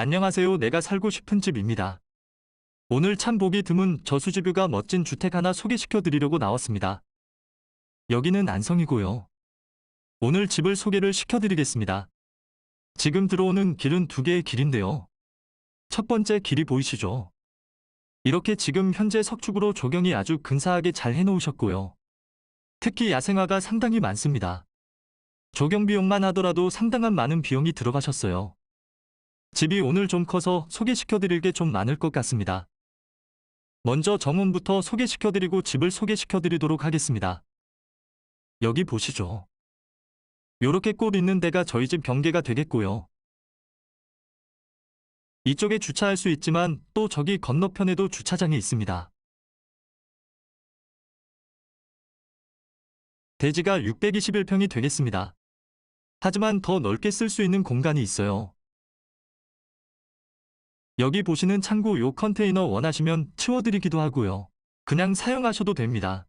안녕하세요. 내가 살고 싶은 집입니다. 오늘 참 보기 드문 저수지뷰가 멋진 주택 하나 소개시켜 드리려고 나왔습니다. 여기는 안성이고요. 오늘 집을 소개를 시켜 드리겠습니다. 지금 들어오는 길은 두 개의 길인데요. 첫 번째 길이 보이시죠? 이렇게 지금 현재 석축으로 조경이 아주 근사하게 잘 해놓으셨고요. 특히 야생화가 상당히 많습니다. 조경 비용만 하더라도 상당한 많은 비용이 들어가셨어요. 집이 오늘 좀 커서 소개시켜드릴 게 좀 많을 것 같습니다. 먼저 정원부터 소개시켜드리고 집을 소개시켜드리도록 하겠습니다. 여기 보시죠. 요렇게 꽃 있는 데가 저희 집 경계가 되겠고요. 이쪽에 주차할 수 있지만 또 저기 건너편에도 주차장이 있습니다. 대지가 621평이 되겠습니다. 하지만 더 넓게 쓸 수 있는 공간이 있어요. 여기 보시는 창고 요 컨테이너 원하시면 치워드리기도 하고요. 그냥 사용하셔도 됩니다.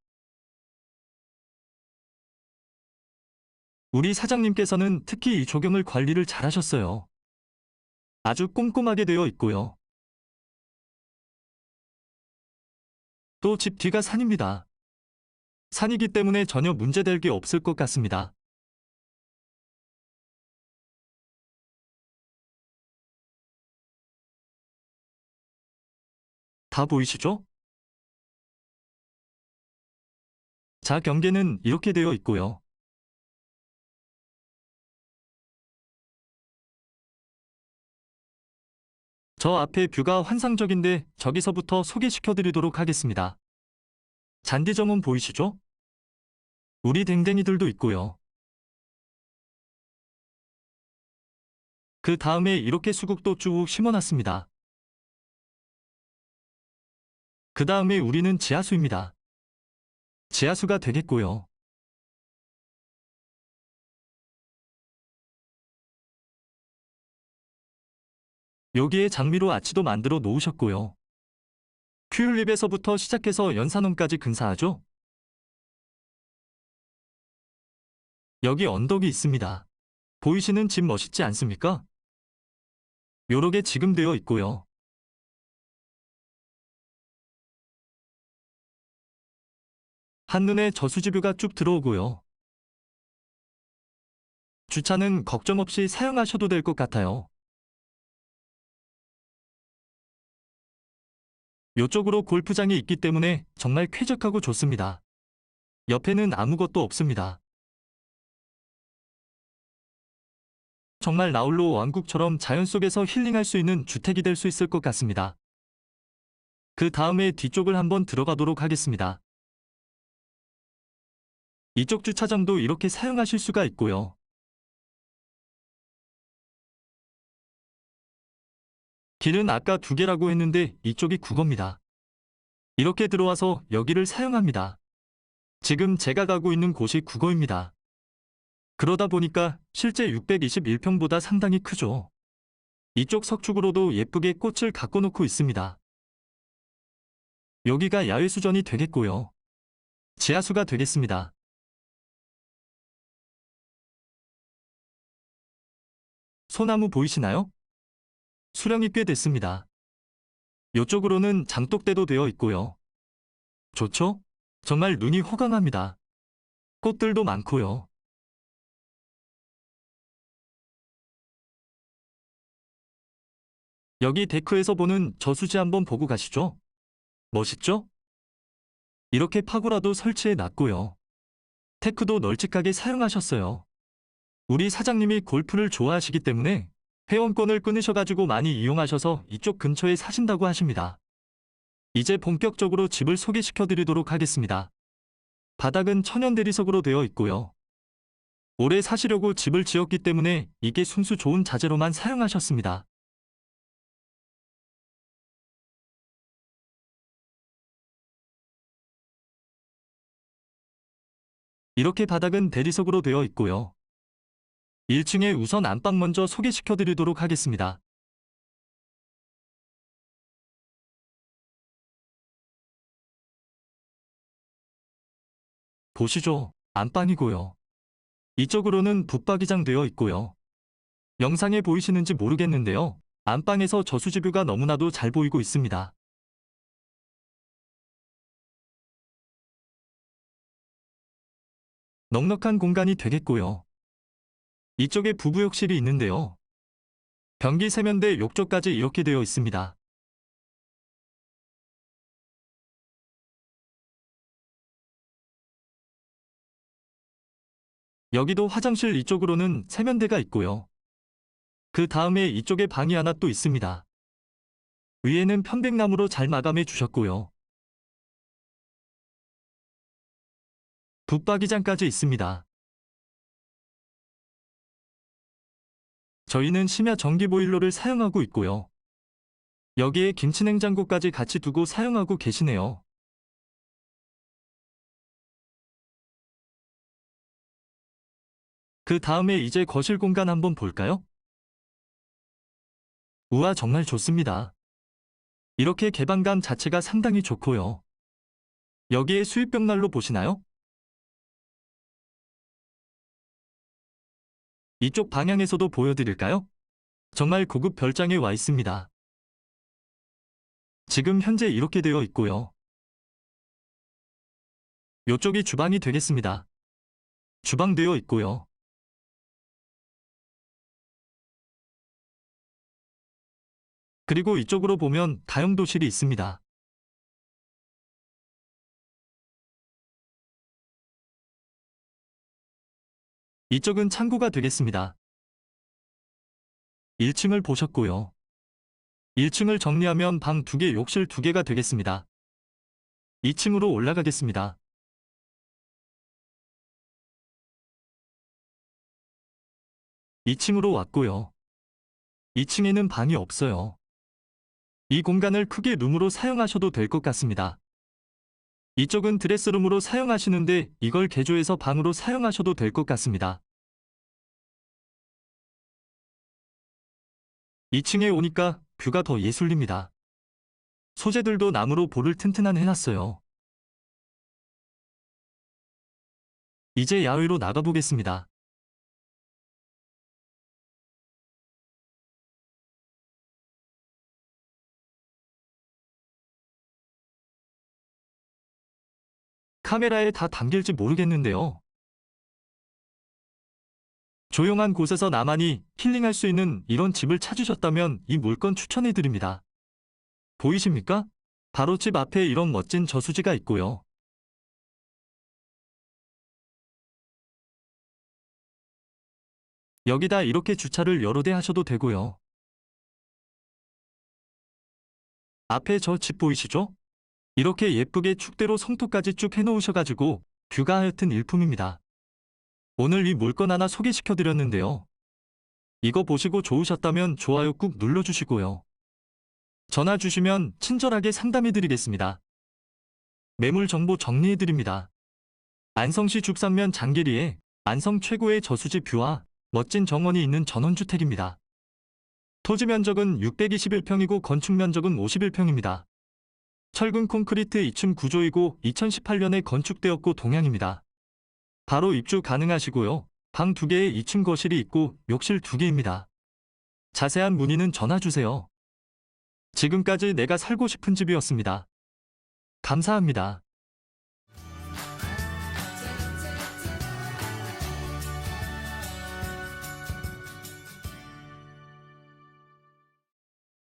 우리 사장님께서는 특히 이 조경을 관리를 잘 하셨어요. 아주 꼼꼼하게 되어 있고요. 또 집 뒤가 산입니다. 산이기 때문에 전혀 문제될 게 없을 것 같습니다. 다 보이시죠? 자, 경계는 이렇게 되어 있고요. 저 앞에 뷰가 환상적인데 저기서부터 소개시켜 드리도록 하겠습니다. 잔디 정원 보이시죠? 우리 댕댕이들도 있고요. 그 다음에 이렇게 수국도 쭉 심어놨습니다. 그 다음에 우리는 지하수입니다. 지하수가 되겠고요. 여기에 장미로 아치도 만들어 놓으셨고요. 큐율립에서부터 시작해서 연산원까지 근사하죠? 여기 언덕이 있습니다. 보이시는 집 멋있지 않습니까? 요렇게 지금 되어 있고요. 한눈에 저수지뷰가 쭉 들어오고요. 주차는 걱정 없이 사용하셔도 될 것 같아요. 요쪽으로 골프장이 있기 때문에 정말 쾌적하고 좋습니다. 옆에는 아무것도 없습니다. 정말 나홀로 왕국처럼 자연 속에서 힐링할 수 있는 주택이 될 수 있을 것 같습니다. 그 다음에 뒤쪽을 한번 들어가도록 하겠습니다. 이쪽 주차장도 이렇게 사용하실 수가 있고요. 길은 아까 두 개라고 했는데 이쪽이 국어입니다. 이렇게 들어와서 여기를 사용합니다. 지금 제가 가고 있는 곳이 국어입니다. 그러다 보니까 실제 621평보다 상당히 크죠. 이쪽 석축으로도 예쁘게 꽃을 갖고 놓고 있습니다. 여기가 야외 수전이 되겠고요. 지하수가 되겠습니다. 소나무 보이시나요? 수령이 꽤 됐습니다. 이쪽으로는 장독대도 되어 있고요. 좋죠? 정말 눈이 호강합니다. 꽃들도 많고요. 여기 데크에서 보는 저수지 한번 보고 가시죠. 멋있죠? 이렇게 파고라도 설치해 놨고요. 테크도 널찍하게 사용하셨어요. 우리 사장님이 골프를 좋아하시기 때문에 회원권을 끊으셔가지고 많이 이용하셔서 이쪽 근처에 사신다고 하십니다. 이제 본격적으로 집을 소개시켜 드리도록 하겠습니다. 바닥은 천연 대리석으로 되어 있고요. 오래 사시려고 집을 지었기 때문에 이게 순수 좋은 자재로만 사용하셨습니다. 이렇게 바닥은 대리석으로 되어 있고요. 1층에 우선 안방 먼저 소개시켜 드리도록 하겠습니다. 보시죠. 안방이고요. 이쪽으로는 붙박이장 되어 있고요. 영상에 보이시는지 모르겠는데요. 안방에서 저수지뷰가 너무나도 잘 보이고 있습니다. 넉넉한 공간이 되겠고요. 이쪽에 부부욕실이 있는데요. 변기 세면대 욕조까지 이렇게 되어 있습니다. 여기도 화장실 이쪽으로는 세면대가 있고요. 그 다음에 이쪽에 방이 하나 또 있습니다. 위에는 편백나무로 잘 마감해 주셨고요. 붙박이장까지 있습니다. 저희는 심야 전기 보일러를 사용하고 있고요. 여기에 김치냉장고까지 같이 두고 사용하고 계시네요. 그 다음에 이제 거실 공간 한번 볼까요? 우와 정말 좋습니다. 이렇게 개방감 자체가 상당히 좋고요. 여기에 수입벽난로 보시나요? 이쪽 방향에서도 보여드릴까요? 정말 고급 별장에 와 있습니다. 지금 현재 이렇게 되어 있고요. 이쪽이 주방이 되겠습니다. 주방 되어 있고요. 그리고 이쪽으로 보면 다용도실이 있습니다. 이쪽은 창고가 되겠습니다. 1층을 보셨고요. 1층을 정리하면 방 2개, 욕실 2개가 되겠습니다. 2층으로 올라가겠습니다. 이층으로 왔고요. 2층에는 방이 없어요. 이 공간을 크게 룸으로 사용하셔도 될 것 같습니다. 이쪽은 드레스룸으로 사용하시는데 이걸 개조해서 방으로 사용하셔도 될 것 같습니다. 2층에 오니까 뷰가 더 예술입니다. 소재들도 나무로 볼을 튼튼한 해놨어요. 이제 야외로 나가보겠습니다. 카메라에 다 담길지 모르겠는데요. 조용한 곳에서 나만이 힐링할 수 있는 이런 집을 찾으셨다면 이 물건 추천해드립니다. 보이십니까? 바로 집 앞에 이런 멋진 저수지가 있고요. 여기다 이렇게 주차를 여러 대 하셔도 되고요. 앞에 저 집 보이시죠? 이렇게 예쁘게 축대로 성토까지 쭉 해놓으셔가지고 뷰가 하여튼 일품입니다. 오늘 이 물건 하나 소개시켜드렸는데요. 이거 보시고 좋으셨다면 좋아요 꾹 눌러주시고요. 전화 주시면 친절하게 상담해드리겠습니다. 매물 정보 정리해드립니다. 안성시 죽산면 장계리에 안성 최고의 저수지 뷰와 멋진 정원이 있는 전원주택입니다. 토지 면적은 621평이고 건축 면적은 51평입니다. 철근 콘크리트 2층 구조이고 2018년에 건축되었고 동향입니다. 바로 입주 가능하시고요. 방 2개에 2층 거실이 있고 욕실 2개입니다. 자세한 문의는 전화주세요. 지금까지 내가 살고 싶은 집이었습니다. 감사합니다.